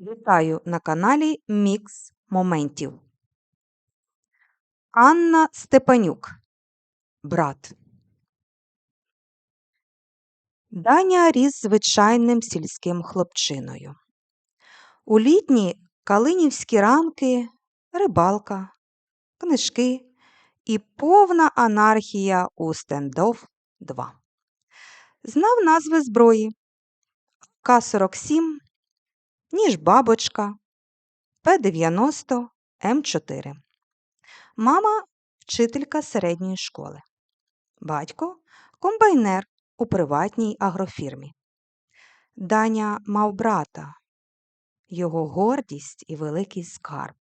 Вітаю на каналі Мікс Моментів. Анна Степанюк. Брат. Даня ріс звичайним сільським хлопчиною. У літні калинівські ранки, рибалка, книжки і повна анархія у стендов 2. Знав назви зброї К-47, ніж бабочка, П-90, М4. Мама вчителька середньої школи. Батько комбайнер у приватній агрофірмі. Даня мав брата, його гордість і великий скарб.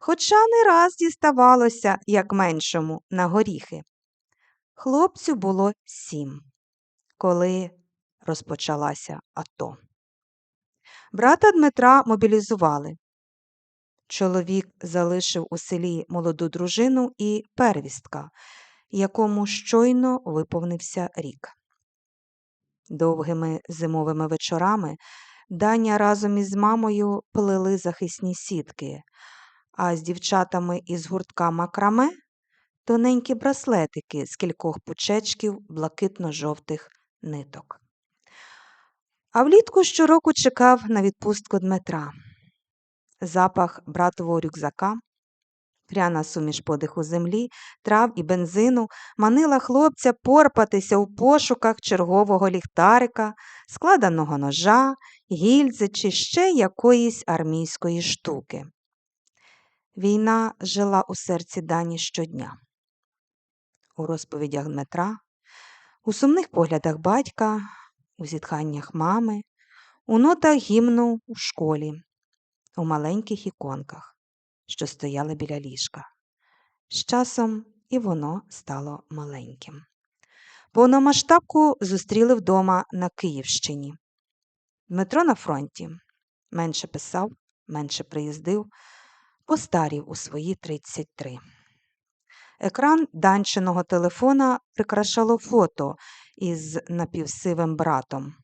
Хоча не раз діставалося, як меншому, на горіхи. Хлопцю було сім, коли розпочалася АТО. Брата Дмитра мобілізували. Чоловік залишив у селі молоду дружину і первістка, якому щойно виповнився рік. Довгими зимовими вечорами Даня разом із мамою плели захисні сітки, а з дівчатами із гуртка макраме тоненькі браслетики з кількох пучечків блакитно-жовтих ниток. А влітку щороку чекав на відпустку Дмитра. Запах братового рюкзака, пряна суміш подиху землі, трав і бензину манила хлопця порпатися у пошуках чергового ліхтарика, складеного ножа, гільзи чи ще якоїсь армійської штуки. Війна жила у серці Дані щодня. У розповідях Дмитра, у сумних поглядах батька, у зітханнях мами, у нотах гімну у школі, у маленьких іконках, що стояли біля ліжка. З часом і воно стало маленьким. Повномасштабку зустріли вдома на Київщині. Дмитро на фронті менше писав, менше приїздив, постарів у свої 33. Екран данчиного телефона прикрашало фото із напівсивим братом.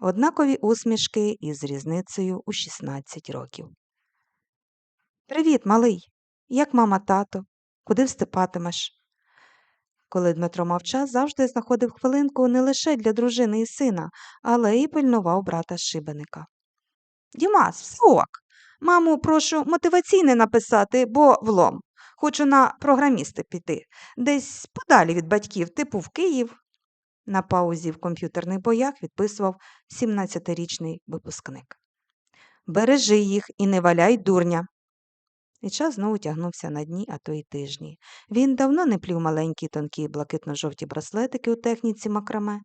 Однакові усмішки із різницею у 16 років. Привіт, малий. Як мама тато? Куди вступатимеш? Коли Дмитро мав час, завжди знаходив хвилинку не лише для дружини і сина, але й пильнував брата шибеника. Дімас, всок. Маму, прошу мотиваційне написати, бо влом. Хочу на програмісти піти, десь подалі від батьків, типу в Київ. На паузі в комп'ютерних боях відписував 17-річний випускник. Бережи їх і не валяй дурня. І час знову тягнувся на дні, а то й тижні. Він давно не плів маленькі тонкі блакитно-жовті браслетики у техніці макраме.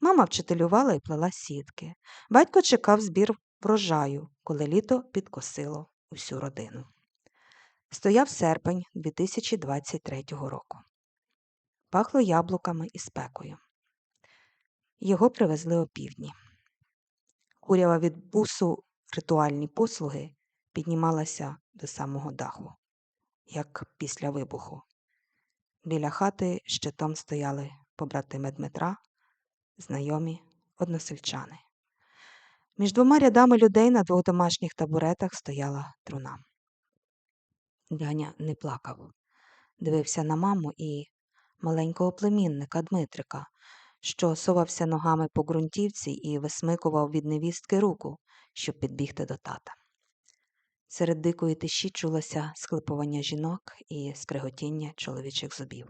Мама вчителювала і плела сітки. Батько чекав збір врожаю, коли літо підкосило усю родину. Стояв серпень 2023 року. Пахло яблуками і спекою. Його привезли опівдні. Курява від бусу ритуальні послуги піднімалася до самого даху, як після вибуху. Біля хати щитом стояли побратими Дмитра, знайомі односельчани. Між двома рядами людей на двох домашніх табуретах стояла труна. Даня не плакав, дивився на маму і маленького племінника Дмитрика, що совався ногами по ґрунтівці і висмикував від невістки руку, щоб підбігти до тата. Серед дикої тиші чулося схлипування жінок і скриготіння чоловічих зубів.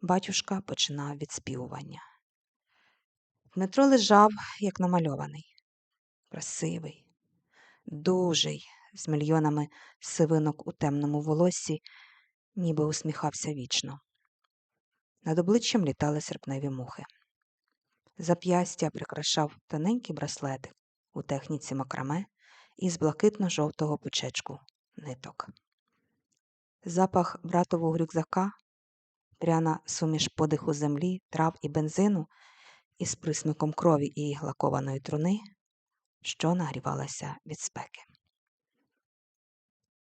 Батюшка починав відспівування. Дмитро лежав, як намальований, красивий, дужий, з мільйонами сивинок у темному волоссі, ніби усміхався вічно. Над обличчям літали серпневі мухи. Зап'ястя прикрашав тоненький браслетик у техніці макраме із блакитно-жовтого пучечку ниток. Запах братового рюкзака, пряна суміш подиху землі, трав і бензину із присмиком крові і лакованої труни, що нагрівалася від спеки.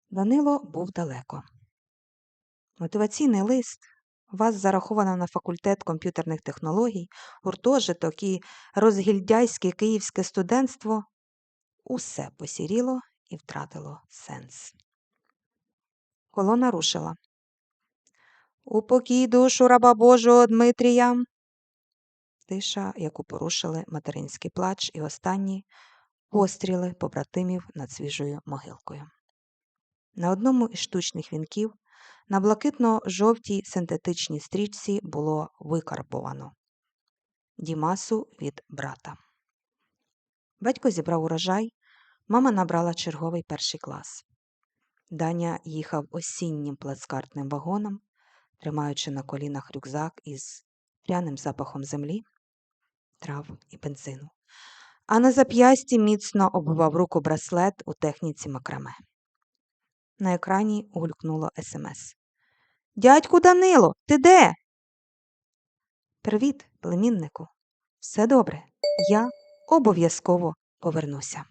Данило був далеко. Мотиваційний лист вас зараховано на факультет комп'ютерних технологій, гуртожиток і розгільдяйське київське студентство усе посіріло і втратило сенс. Колона рушила. Упокій душу раба Божого Дмитрія. Тиша, яку порушили материнський плач і останні постріли побратимів над свіжою могилкою. На одному із штучних вінків на блакитно-жовтій синтетичній стрічці було викарбовано Дімасу від брата. Батько зібрав урожай, мама набрала черговий перший клас. Даня їхав осіннім плацкартним вагоном, тримаючи на колінах рюкзак із пряним запахом землі, трав і бензину, а на зап'ясті міцно обвивав руку браслет у техніці макраме. На екрані гулькнуло смс. Дядьку Данило, ти де? Привіт, племіннику. Все добре. Я обов'язково повернуся.